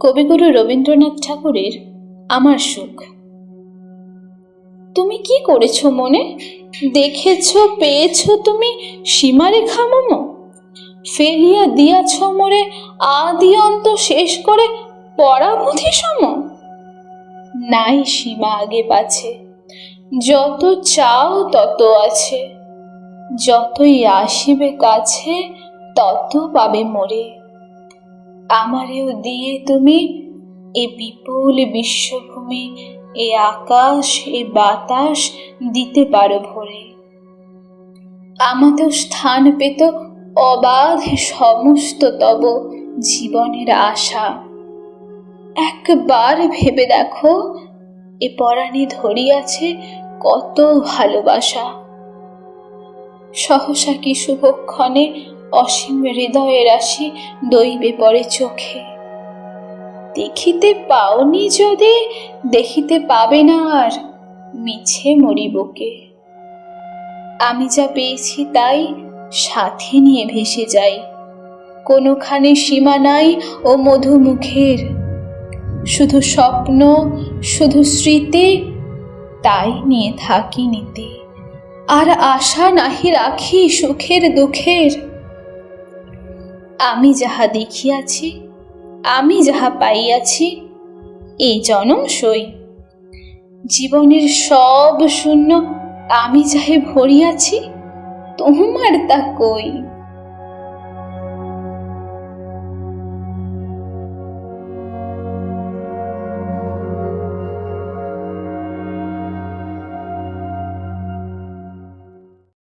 কবিগুরু রবীন্দ্রনাথ ঠাকুরের আমার সুখ। তুমি কি করেছ মনে? দেখেছ, পেয়েছ তুমি সীমারেখা মম? ফেলিয়া দিয়াছ মোরে আদি অন্ত শেষ করে পরাবধি সম? নাই সীমা আগে পাছে। যত চাও তত আছে। যতই আসিবে কাছে, তত পাবে মোরে। আমারেও দিয়ে তুমি এ বিপুল বিশ্বভূমি, এ আকাশ, এ বাতাস দিতে পারো ভরে। আমাতেও স্থান পেত অবাধে সমস্ত তব জীবনের আশা। একবার ভেবে দেখো, এ পরাণে ধরিয়াছে কত ভালোবাসা। সহসা কি শুভক্ষণে অসীম হৃদয়ের রাশি দইবে পড়ে চোখে। দেখিতে পাওনি যদি, দেখিতে পাবে না আর মিছে মরিবকে আমি যা পেয়েছি তাই সাথে নিয়ে ভেসে যাই। কোনোখানে সীমা নাই ও মধুমুখের। শুধু স্বপ্ন, শুধু স্মৃতি, তাই নিয়ে থাকি নিতে। আর আশা নাহি রাখি সুখের দুঃখের। আমি যাহা দেখিয়াছি, আমি যাহা পাইয়াছি, এই জনম সই। জীবনের সব শূন্য আমি যাহে ভরিয়াছি, তোমার তা কই?